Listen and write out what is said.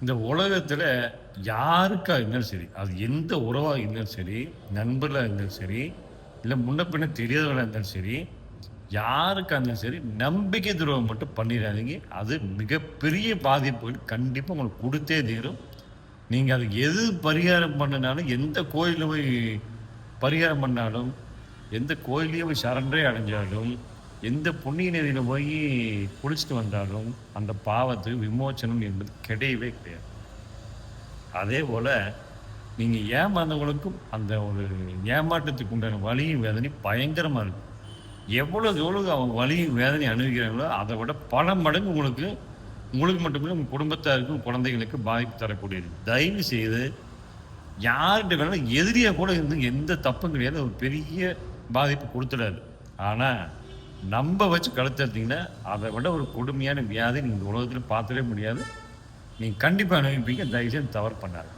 இந்த உலகத்தில் யாருக்கா இருந்தாலும் சரி அது எந்த உறவாக இருந்தாலும் சரி நண்பர்களாக இருந்தாலும் சரி இல்லை முன்ன பின்ன தெரியாதவர்களாக இருந்தாலும் சரி யாருக்கா இருந்தாலும் சரி நம்பிக்கை துரோகம் மட்டும் பண்ணிடாதீங்க. அது மிகப்பெரிய பாதிப்புகள் கண்டிப்பாக உங்களுக்கு கொடுத்தே தீரும். நீங்கள் அதுக்கு எது பரிகாரம் பண்ணினாலும் எந்த கோயிலில் போய் பரிகாரம் பண்ணாலும் எந்த கோயிலையும் போய் சரண்டே அடைஞ்சாலும் எந்த புண்ணிய நதியில் போய் குளிச்சுட்டு வந்தாலும் அந்த பாவத்து விமோச்சனம் என்பது கிடையவே கிடையாது. அதே போல் நீங்கள் ஏமாந்தவங்களுக்கும் அந்த ஒரு ஏமாற்றத்துக்கு உண்டான வலியும் வேதனையும் பயங்கரமாக இருக்கும் எவ்வளோக்கு எவ்வளோ அவங்க வலியும் வேதனை அணுகிறாங்களோ அதை விட பல மடங்கு உங்களுக்கு உங்களுக்கு மட்டுமில்லை உங்கள் குடும்பத்தாருக்கும் குழந்தைகளுக்கு பாதிப்பு தரக்கூடியது. தயவு செய்து யார்கிட்ட வேணாலும் எதிரியாக கூட இருந்து எந்த தப்பும் கிடையாது. ஒரு பெரிய பாதிப்பு கொடுத்துடாது. ஆனால் நம்ப வச்சு கலைச்சிருந்தீங்கன்னா அதை விட ஒரு கொடுமையான வியாதி நீங்கள் உலகத்தில் பார்த்துடவே முடியாது. நீங்கள் கண்டிப்பாக அனுபவிப்பீங்க தயவுசெய்து தவறு பண்ணாது